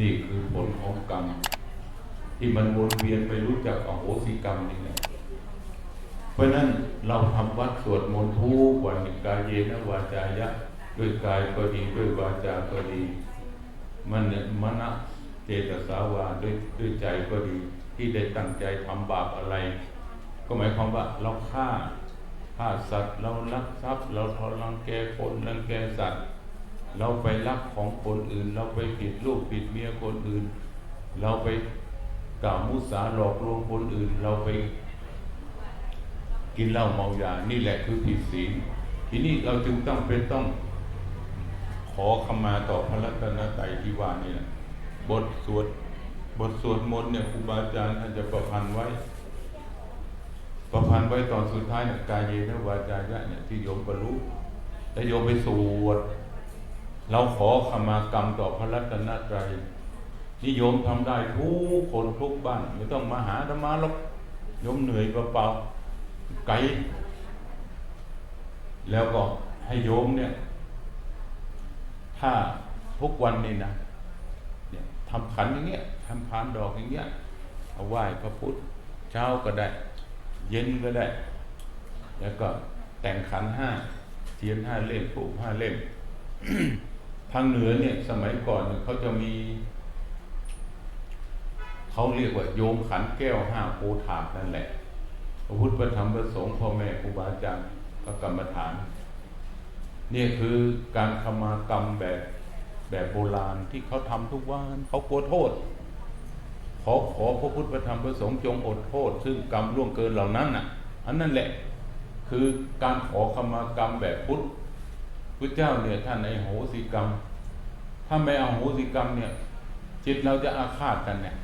นี่คือผลของกรรม ที่มันวนเวียนไม่รู้จักอโหสิกรรมนี่แหละเพราะนั้นเราทำวัดสวดมนต์ทุกวันกายเยนะวาจายะ ด้วยกายก็ดีด้วยวาจาก็ดี มันเนี่ยมณะเจตสาวาด้วยด้วยใจก็ดี ที่ได้ตั้งใจทำบาปอะไร ก็หมายความว่าเราฆ่าฆ่าสัตว์เราลักทรัพย์ เราทรลังแกคนรังแกสัตว์ เราไปลักของคนอื่น เราไปผิดลูกผิดเมียคนอื่น เราไปกล่าวมุสาหลอกลวงคนอื่น เราไปกินเหล้าเมายา นี่แหละคือผิดศีลทีนี้เราจึงต้องเป็นต้องขอขมาต่อพระรัตนตรัยที่ว่านี่แหละบทสวดบทสวดมนต์เนี่ยครูบาอาจารย์ท่านจะประพันธ์ไว้ ประพันธ์ไว้ตอนสุดท้ายเนี่ยกายเยนวาจายะเนี่ยที่โยมบรรลุแล้วโยมไปสวด เราขอขมากรรมต่อพระรัตนตรัยนิยมทำได้ทุกคนทุกบ้านไม่ต้องมาหาธรรมาหรอกยมเหนื่อยเปล่าๆไกลแล้วก็ให้โยมเนี่ย ถ้าทุกวันนี่นะเนี่ยทำขันอย่างเงี้ยทำพานดอกอย่างเงี้ยเอาไหว้พระพุทธเช้าก็ได้ เย็นก็ได้ แล้วก็แต่งขันห้าเทียนห้าเล่มผูห้าเล่ม ทางเหนือเนี่ยสมัยก่อนเขาจะมี เขาเรียกว่าโยมขันแก้วห้าโพถาดนั่นแหละพระพุทธพระธรรมพระสงฆ์พ่อแม่ครูบาอาจารย์พระกรรมฐานเนี่ยคือการขมากรรมแบบแบบโบราณที่เขาทำทุกวันเขากลัวโทษ ขอขอพระพุทธพระธรรมพระสงฆ์จงอดโทษ ซึ่งกรรมล่วงเกินเหล่านั้นน่ะ อันนั่นแหละ คือการขอขมากรรมแบบพุทธ พระเจ้าเนี่ยท่านไอโหสิกรรม ถ้าไม่เอาโหสิกรรมเนี่ย จิตเราจะอาฆาตกันเนี่ย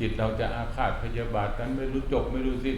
จิตเราจะอาฆาตพยาบาทกันไม่รู้จบไม่รู้สิ้น